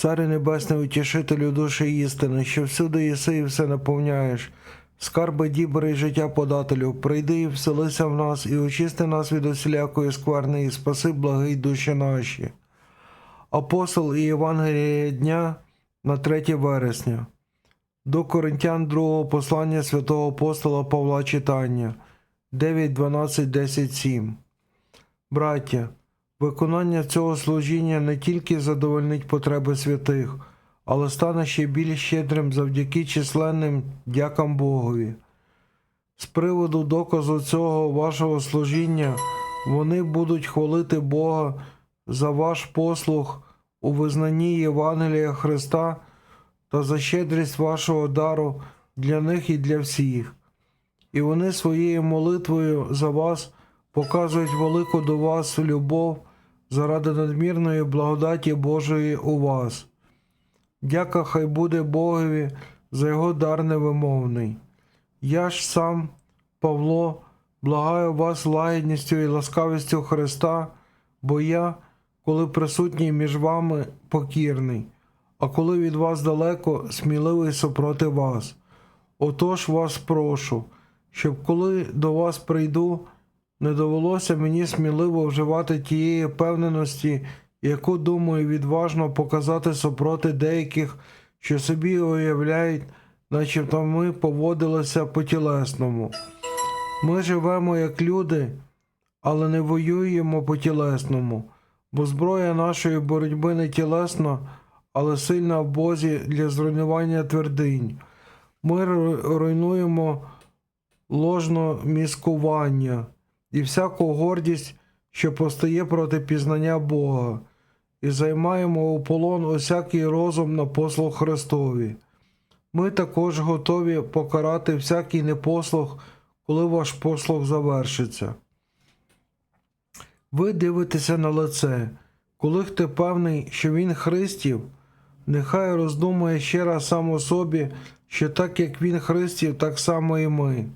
Царе Небесний, утішителю душі істини, що всюди єси і все наповняєш. Скарби дібри і життя подателю, прийди і вселися в нас, і очисти нас від усілякої скверни, і спаси благий душі наші. Апостол і Євангеліє дня на 3 вересня. До Коринтян 2 послання святого апостола Павла читання 9, 12, 10, 7. Браття, виконання цього служіння не тільки задовольнить потреби святих, але стане ще більш щедрим завдяки численним дякам Богові. З приводу доказу цього вашого служіння вони будуть хвалити Бога за ваш послуг у визнанні Євангелія Христа та за щедрість вашого дару для них і для всіх. І вони своєю молитвою за вас показують велику до вас любов заради надмірної благодаті Божої у вас. Дяка хай буде Богові за його дар невимовний. Я ж сам, Павло, благаю вас лагідністю і ласкавістю Христа, бо я, коли присутній між вами, покірний, а коли від вас далеко, сміливий супроти вас. Отож вас прошу, щоб коли до вас прийду, не довелося мені сміливо вживати тієї певненості, яку думаю відважно показати супроти деяких, що собі уявляють, начебто ми поводилися по тілесному. Ми живемо як люди, але не воюємо по тілесному, бо зброя нашої боротьби не тілесна, але сильна в Бозі для зруйнування твердинь. Ми руйнуємо ложно міскування і всяку гордість, що постає проти пізнання Бога, і займаємо у полон усякий розум на послуг Христові. Ми також готові покарати всякий непослух, коли ваш послуг завершиться. Ви дивитеся на лице, коли хто певний, що він Христів, нехай роздумує ще раз сам у собі, що так як він Христів, так само і ми.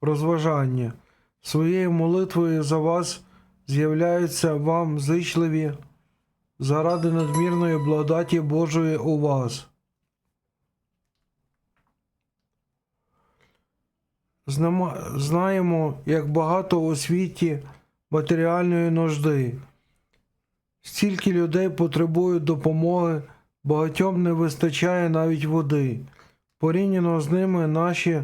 Розважання. Своєю молитвою за вас з'являються вам зичливі заради надмірної благодаті Божої у вас. Знаємо, як багато у світі матеріальної нужди. Стільки людей потребують допомоги, багатьом не вистачає навіть води. Порівняно з ними наші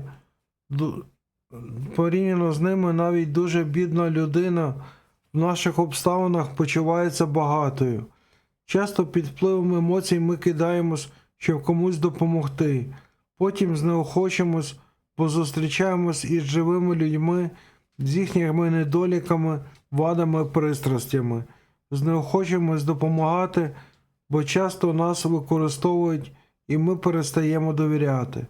порівняно з ними навіть дуже бідна людина в наших обставинах почувається багатою. Часто під впливом емоцій ми кидаємось, щоб комусь допомогти. Потім знеохочемось, бо зустрічаємось із живими людьми, з їхніми недоліками, вадами, пристрастями. Знеохочемось допомагати, бо часто нас використовують і ми перестаємо довіряти.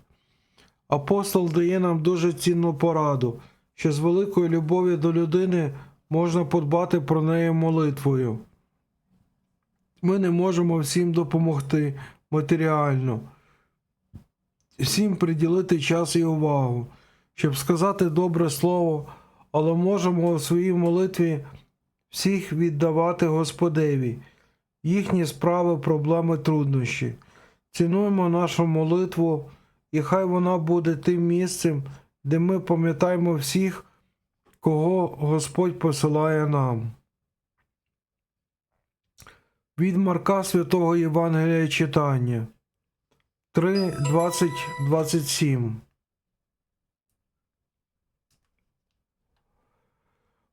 Апостол дає нам дуже цінну пораду, що з великою любов'ю до людини можна подбати про неї молитвою. Ми не можемо всім допомогти матеріально, всім приділити час і увагу, щоб сказати добре слово, але можемо у своїй молитві всіх віддавати Господеві, їхні справи, проблеми, труднощі. Цінуємо нашу молитву, і хай вона буде тим місцем, де ми пам'ятаємо всіх, кого Господь посилає нам. Від Марка Святого Євангелія читання 3, 20, 27.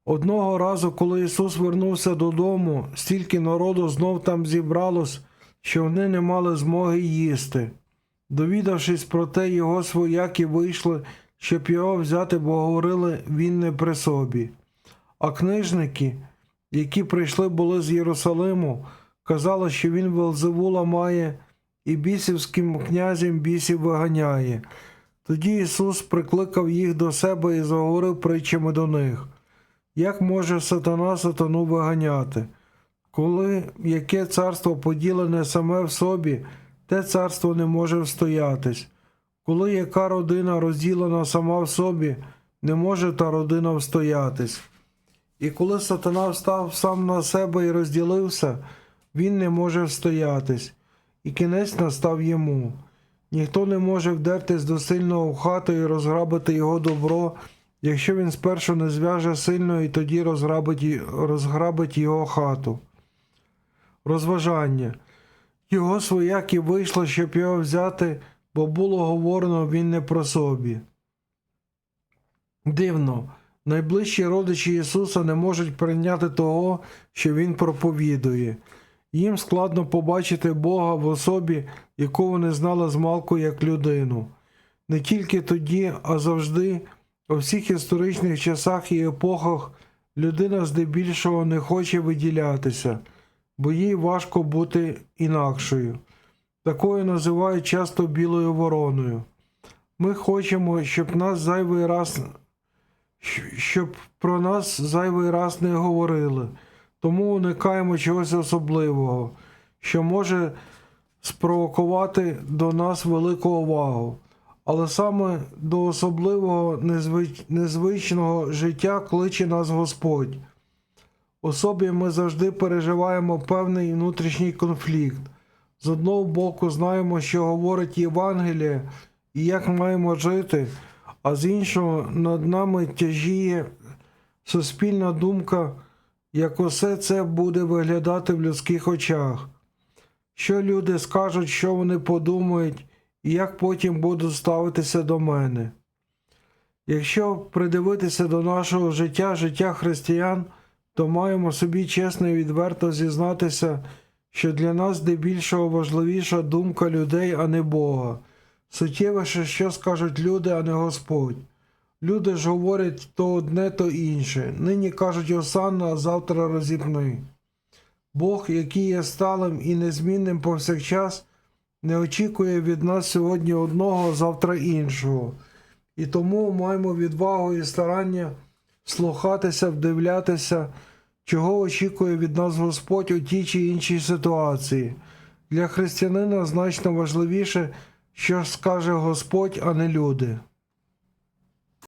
Одного разу, коли Ісус вернувся додому, стільки народу знов там зібралось, що вони не мали змоги їсти. Довідавшись про те, його свояки вийшли, щоб його взяти, бо говорили він не при собі. А книжники, які прийшли були з Єрусалиму, казали, що він Велзевула має і бісівським князем бісів виганяє. Тоді Ісус прикликав їх до себе і заговорив притчами до них. Як може сатана сатану виганяти? Коли яке царство поділене саме в собі, те царство не може встоятись. Коли яка родина розділена сама в собі, не може та родина встоятись. І коли сатана встав сам на себе і розділився, він не може встоятись. і кінець настав йому. Ніхто не може вдертись до сильного в хату і розграбити його добро, якщо він спершу не зв'яже сильно і тоді розграбить, розграбить його хату. Розважання. Його свояки вийшло, щоб його взяти, бо було говорено він не про собі. Дивно, найближчі родичі Ісуса не можуть прийняти того, що Він проповідує. Їм складно побачити Бога в особі, яку вони знали змалку як людину. Не тільки тоді, а завжди, у всіх історичних часах і епохах, людина здебільшого не хоче виділятися, бо їй важко бути інакшою. Такою називають часто білою вороною. Ми хочемо, щоб нас зайвий раз щоб про нас зайвий раз не говорили, тому уникаємо чогось особливого, що може спровокувати до нас велику увагу. Але саме до особливого незвич... незвичного життя кличе нас Господь. У собі ми завжди переживаємо певний внутрішній конфлікт. З одного боку, знаємо, що говорить Євангеліє і як маємо жити, а з іншого над нами тяжіє суспільна думка, як усе це буде виглядати в людських очах. Що люди скажуть, що вони подумають, і як потім будуть ставитися до мене. Якщо придивитися до нашого життя, життя християн, то маємо собі чесно і відверто зізнатися, що для нас здебільшого важливіша думка людей, а не Бога. Суттєвіше, що скажуть люди, а не Господь. Люди ж говорять то одне, то інше. Нині кажуть Осанна, а завтра розіпни. Бог, який є сталим і незмінним повсякчас, не очікує від нас сьогодні одного, а завтра іншого. І тому маємо відвагу і старання слухатися, вдивлятися, чого очікує від нас Господь у тій чи іншій ситуації. Для християнина значно важливіше, що скаже Господь, а не люди.